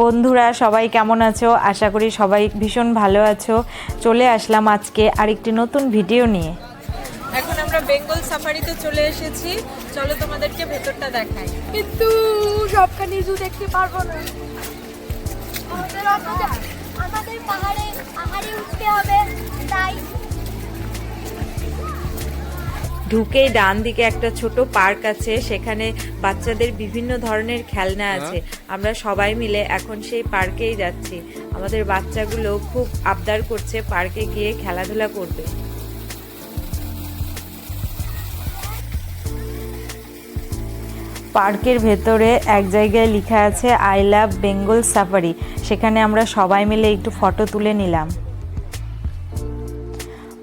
বন্ধুরা সবাই কেমন আছো? আশা করি সবাই ভীষণ ভালো আছো। চলে আসলাম আজকে আরেকটি নতুন ভিডিও নিয়ে। এখন আমরা বেঙ্গল সাফারিতে চলে এসেছি। চলো তোমাদেরকে ভেতরটা দেখাই। কিন্তু সবখানে জু দেখতে পারব না। আমাদের ঢুকেই ডান দিকে একটা ছোট পার্ক আছে সেখানে বাচ্চাদের বিভিন্ন ধরনের খেলনা আছে। আমরা সবাই মিলে এখন সেই পার্কেই যাচ্ছি। আমাদের বাচ্চাগুলো খুব আবদার করছে পার্কে গিয়ে খেলাধুলা করবে পার্কের ভেতরে এক জায়গায় লেখা আছে আই লাভ বেঙ্গল সাফারি। সেখানে আমরা সবাই মিলে একটু ফটো তুলে নিলাম।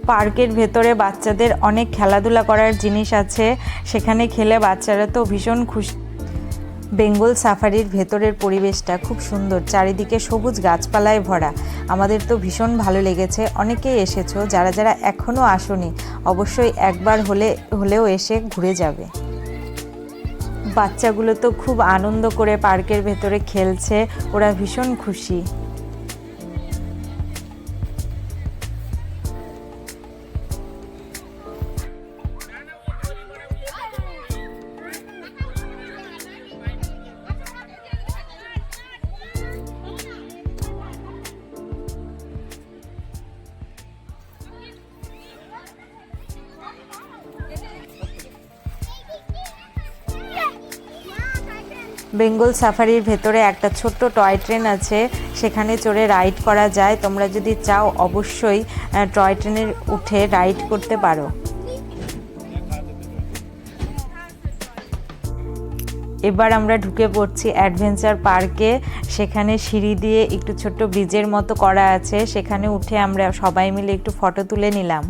পার্কের ভেতরে বাচ্চাদের অনেক খেলাধুলা করার জিনিস আছে। সেখানে খেলে বাচ্চারা তো ভীষণ খুশি। বেঙ্গল সাফারির ভেতরের পরিবেশটা খুব সুন্দর, চারিদিকে সবুজ গাছপালায় ভরা। আমাদের তো ভীষণ ভালো লেগেছে, অনেকেই এসেছ, যারা যারা এখনও আসনি, অবশ্যই একবার হলে, হলেও এসে ঘুরে যাবে। বাচ্চাগুলো তো খুব আনন্দ করে পার্কের ভেতরে খেলছে, ওরা ভীষণ খুশি। বেঙ্গল সাফারির ভেতরে একটা ছোট্ট টয় ট্রেন আছে, সেখানে চড়ে রাইড করা যায়। তোমরা যদি চাও, অবশ্যই টয় ট্রেনে উঠে রাইড করতে পারো। এবার আমরা ঢুকে পড়ছি অ্যাডভেঞ্চার পার্কে। সেখানে সিঁড়ি দিয়ে একটু ছোট্ট ব্রিজের মতো করা আছে। সেখানে উঠে আমরা সবাই মিলে একটু ফটো তুলে নিলাম।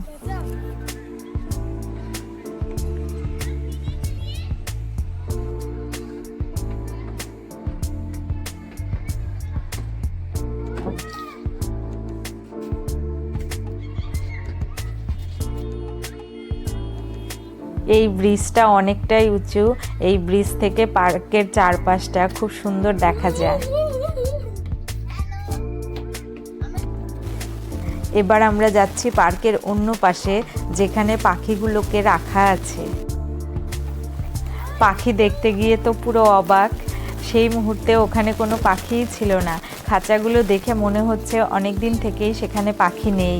এই ব্রিজটা অনেকটাই উঁচু। এই ব্রিজ থেকে পার্কের চারপাশটা খুব সুন্দর দেখা যায়। এবার আমরা যাচ্ছি পার্কের অন্য পাশে, যেখানে পাখিগুলোকে রাখা আছে। পাখি দেখতে গিয়ে তো পুরো অবাক। সেই মুহূর্তে ওখানে কোনো পাখিই ছিল না। খাঁচাগুলো দেখে মনে হচ্ছে অনেক দিন থেকেই সেখানে পাখি নেই।